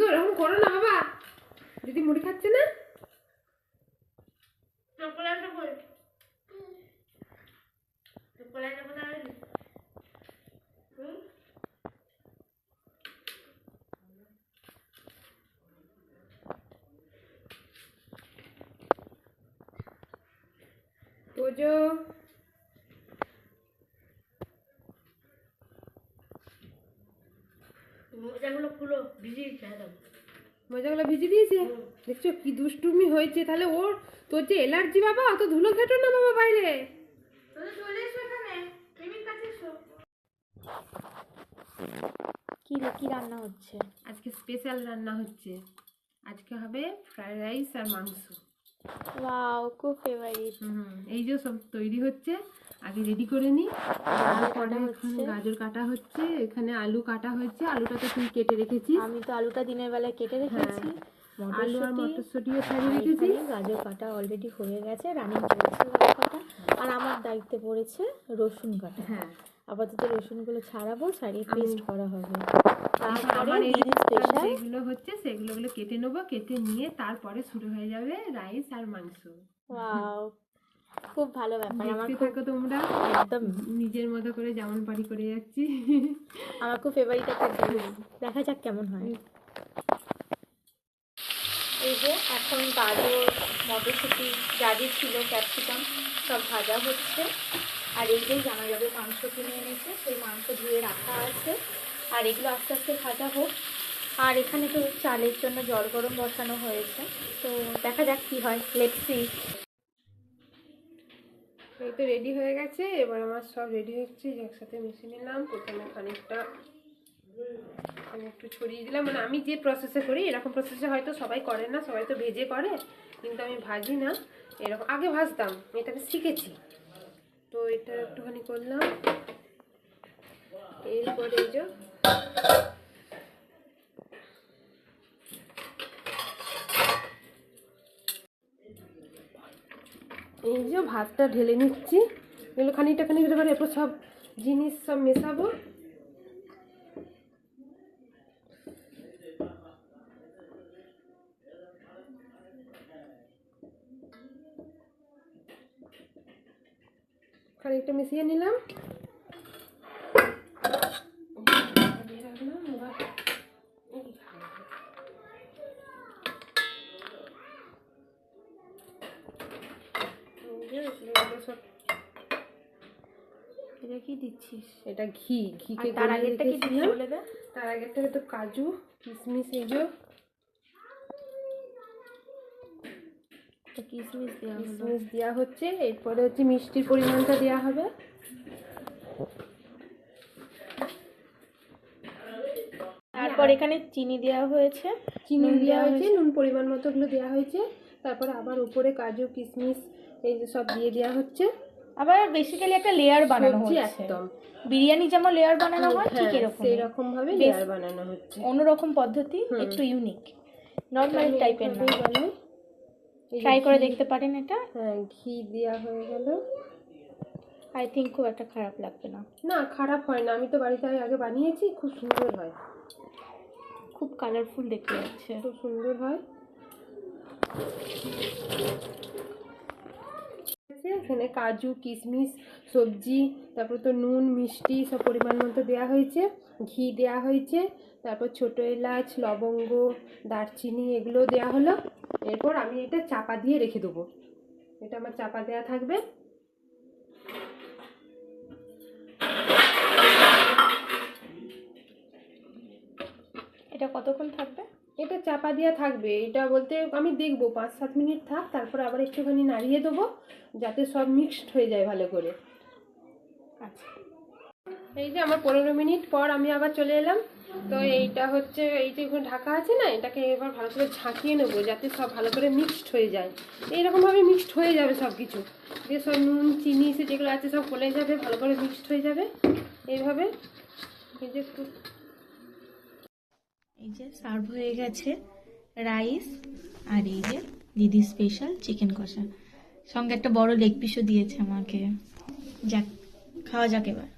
দিদিকে ওরকম করো না বাবা। দিদি মুড়ি খাচ্ছে না? তোজো মোজাগুলো খুলো ভিজিয়ে দিচ্ছে একদম মজাগুলো ভিজে দিয়েছে? দেখছ কি দুষ্টুমি হয়েছে? তাহলে ওর তোর যে এলার্জি বাবা অত ধুলো ঘেটো না বাবা বাইরে। কি কি রান্না হচ্ছে? আজকে স্পেশাল রান্না হচ্ছে। আজকে হবে ফ্রাইড রাইস আর মাংস। ওয়াও খুব ফেভারিট হুম এই যে সব তৈরি হচ্ছে। আগে রেডি করে নি। কাটা এখানে। গাজর কাটা হচ্ছে এখানে আলু কাটা হয়েছে। আলুটা তো তুই কেটে রেখেছিস। আমি তো আলুটা দিনের বেলায় কেটে রেখেছি। আলু আর মটরশুঁটি মটরশুঁটিও ছাড়িয়ে রেখেছি গাজর কাটা অলরেডি হয়ে গেছে। রানিং চলছে কাটা। আর আমার দায়িত্বে পড়েছে রসুন কাটা। হ্যাঁ। আপাতত রসুনগুলো ছাড়াবো ছাড়িয়ে পেস্ট করা হবে। তারপরে স্পেশাল যেগুলো হচ্ছে সেগুলো গুলো কেটে নেব। কেটে নিয়ে তারপরে শুরু হয়ে যাবে রাইস আর মাংস। ওয়াও খুব ভালো ব্যাপার। আমার থাকো তোমরা। একদম। নিজের মতো করে যেমন পারি করে যাচ্ছি। আমার খুব ফেভারিট একটা জিনিস দেখা যাক কেমন হয়। এই যে এখন গাজর মটরশুঁটি যা যে ছিল ক্যাপসিকাম সব ভাজা হচ্ছে। আর এই যে জানা যাবে মাংস কিনে এনেছে সেই মাংস ধুয়ে রাখা আছে। আর এগুলো আস্তে আস্তে ভাজা হোক। আর এখানে তো চালের জন্য জল গরম বসানো হয়েছে। তো দেখা যাক কি হয়। লেটসি এই তো রেডি হয়ে গেছে, এবার আমার সব রেডি হচ্ছে একসাথে মিশিয়ে নিলাম। প্রথমে খানিকটা একটু ছড়িয়ে দিলাম। মানে আমি যে প্রসেসে করি, এরকম প্রসেসে হয়তো সবাই করে না, সবাই তো ভেজে করে, কিন্তু আমি ভাজি না। এরকম আগে ভাজতাম, এটা আমি শিখেছি। তো এটা একটুখানি করলাম। এরপরে যে এই যে ভাতটা ঢেলে নিচ্ছি। এগুলো খানিকটা খানিকটা করে এরপর সব জিনিস সব মেশাবো। খানিকটা মিশিয়ে নিলাম। এটা কি দিচ্ছিস? এটা ঘি। আর তার আগেরটা কি দিবি বলে দে। তার আগের থেকে তো কাজু কিশমিশ এই যে। কিশমিশ দেওয়া হলো। কিশমিশ দেওয়া হচ্ছে। এরপরে হচ্ছে মিষ্টির পরিমাণটা দেওয়া হবে। তারপর এখানে চিনি দেওয়া হয়েছে। চিনি দেওয়া দেওয়া হয়েছে নুন পরিমাণ মতো ওগুলো দেওয়া হয়েছে। তারপরে আবার উপরে কাজু কিশমিশ এই যে সব দিয়ে দেওয়া হচ্ছে। আবার বেসিক্যালি একটা লেয়ার বানানো হচ্ছে। একদম। বিরিয়ানি যেমন লেয়ার বানানো হয় ঠিক হ্যাঁ, এরকম সেই রকম ভাবে লেয়ার বানানো হচ্ছে। অন্যরকম পদ্ধতি একটু ইউনিক নর্মাল টাইপের না ট্রাই করে দেখতে পারেন এটা। হ্যাঁ ঘি দেওয়া হয়ে গেল। আই থিঙ্ক খুব একটা খারাপ লাগবে না। না খারাপ হয় না। আমি তো বাড়িতে আগে বানিয়েছি খুব সুন্দর হয়। খুব কালারফুল দেখতে যাচ্ছে খুব সুন্দর হয়। এখানে কাজু, কিশমিশ, সবজি, তারপর তো নুন, মিষ্টি সব পরিমাণ মতো দেওয়া হয়েছে। ঘি দেওয়া হয়েছে। তারপর ছোটো এলাচ, লবঙ্গ, দারচিনি এগুলো দেওয়া হলো। এরপর আমি এটা চাপা দিয়ে রেখে দেবো। এটা আমার চাপা দেওয়া থাকবে। চাপা দেওয়া থাকবে, এটা বলতে আমি দেখব, পাঁচ সাত মিনিট থাক, তারপর আবার একটুখানি নাড়িয়ে দেবো, যাতে সব মিক্সড হয়ে যায় ভালো করে। আচ্ছা। এই যে আমার পনেরো মিনিট পর আমি আবার চলে এলাম। তো এইটা হচ্ছে, এই যে ঢাকা আছে না, এটাকে এবার ভালো করে ঝাঁকিয়ে নেব, যাতে সব ভালো করে মিক্সড হয়ে যায়। এইরকমভাবে মিক্সড হয়ে যাবে সব কিছু দিয়ে সব নুন, চিনি, সে যেগুলো আছে সব গলে যাবে, ভালো করে মিক্সড হয়ে যাবে। এইভাবে এই যে এই যে সার্ভ হয়ে গেছে রাইস আর এই যে দিদি স্পেশাল চিকেন কষা। সঙ্গে একটা বড় লেগ পিসও দিয়েছে আমাকে। যাক, খাওয়া যাক এবার।